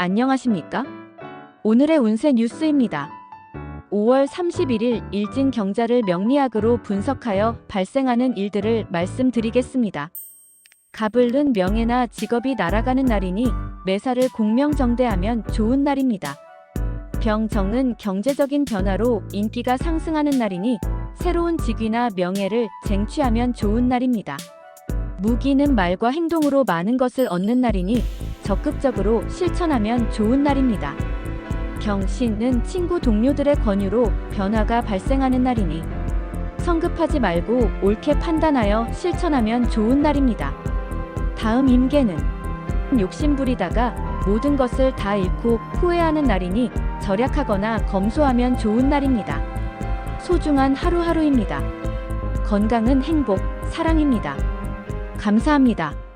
안녕하십니까? 오늘의 운세 뉴스입니다. 5월 31일 일진 경자를 명리학으로 분석하여 발생하는 일들을 말씀드리겠습니다. 가불른 명예나 직업이 날아가는 날이니 매사를 공명정대하면 좋은 날입니다. 병정은 경제적인 변화로 인기가 상승하는 날이니 새로운 직위나 명예를 쟁취하면 좋은 날입니다. 무기는 말과 행동으로 많은 것을 얻는 날이니 적극적으로 실천하면 좋은 날입니다. 경신은 친구 동료들의 권유로 변화가 발생하는 날이니 성급하지 말고 옳게 판단하여 실천하면 좋은 날입니다. 다음 임계는 욕심부리다가 모든 것을 다 잃고 후회하는 날이니 절약하거나 검소하면 좋은 날입니다. 소중한 하루하루입니다. 건강은 행복, 사랑입니다. 감사합니다.